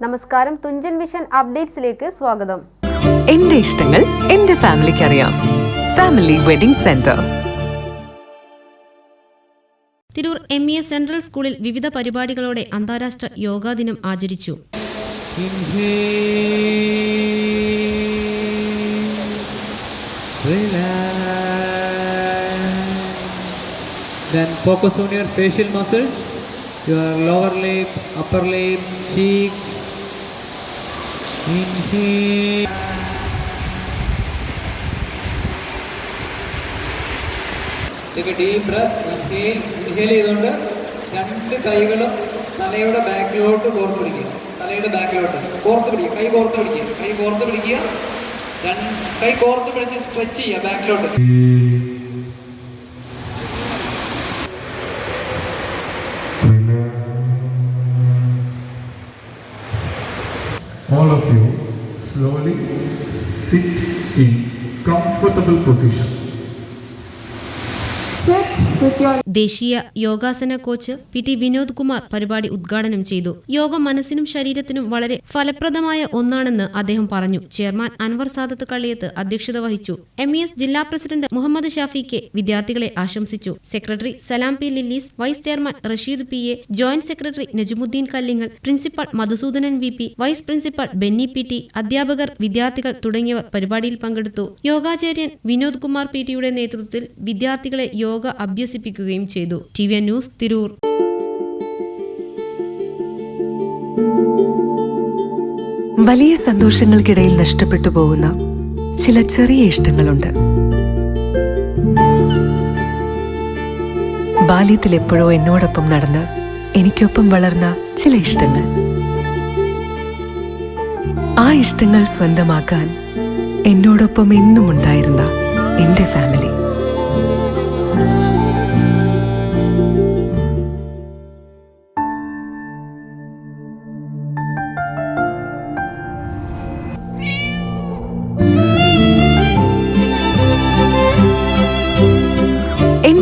നമസ്കാരം തുഞ്ചൻ വിഷൻ അപ്ഡേറ്റ്സിലേക്ക് സ്വാഗതം. എന്റെ ഇഷ്ടങ്ങൾ എന്റെ ഫാമിലിക്ക് അറിയാം family wedding centre Tirur M E S central സ്കൂളിൽ വിവിധ പരിപാടികളോടെ അന്താരാഷ്ട്ര യോഗാ ദിനം ആചരിച്ചു. Then focus on your facial muscles, your lower lip, upper lip, cheeks. Inhale. Take a deep breath. Inhale. Inhale ചെയ്തുകൊണ്ട് രണ്ട് കൈകളും തലയുടെ ബാക്കിലോട്ട് കോർത്ത് പിടിക്കുക തലയുടെ ബാക്കിലോട്ട് കോർത്ത് പിടിക്കുക കൈ കോർത്ത് പിടിക്കുക കൈ കോർത്ത് പിടിക്കുക കൈ കോർത്ത് പിടിച്ച് സ്ട്രെച്ച് ചെയ്യുക ബാക്കിലോട്ട് all of you slowly sit in comfortable position ദേശീയ യോഗാസന coach P T Vinod Kumar പരിപാടി ഉദ്ഘാടനം ചെയ്തു. യോഗം മനസ്സിനും ശരീരത്തിനും വളരെ ഫലപ്രദമായ ഒന്നാണെന്ന് അദ്ദേഹം പറഞ്ഞു. ചെയർമാൻ അൻവർ സാദത്ത് കള്ളിയത്ത് അധ്യക്ഷത വഹിച്ചു. എം ഇ എസ് ജില്ലാ പ്രസിഡന്റ് മുഹമ്മദ് ഷാഫി കെ വിദ്യാർത്ഥികളെ ആശംസിച്ചു. Secretary Salam P Lillies vice chairman Rasheed P A joint secretary Najumudheen Kallingal principal Madhusoodanan V P vice principal Benny P T അധ്യാപകർ വിദ്യാർത്ഥികൾ തുടങ്ങിയവർ പരിപാടിയിൽ പങ്കെടുത്തു. യോഗാചാര്യൻ വിനോദ് കുമാർ പി ടിയുടെ നേതൃത്വത്തിൽ വിദ്യാർത്ഥികളെ യോഗ അഭ്യസിപ്പിക്കുകയും ചെയ്തു. T V news Tirur. വലിയ സന്തോഷങ്ങൾക്കിടയിൽ നഷ്ടപ്പെട്ടു പോകുന്ന ചില ചെറിയ ഇഷ്ടങ്ങളുണ്ട്. ബാല്യത്തിൽ എപ്പോഴോ എന്നോടൊപ്പം നടന്ന് എനിക്കൊപ്പം വളർന്ന ചില ഇഷ്ടങ്ങൾ. ആ ഇഷ്ടങ്ങൾ സ്വന്തമാക്കാൻ എന്നോടൊപ്പം എന്നും ഉണ്ടായിരുന്ന എന്റെ ഫാമിലി.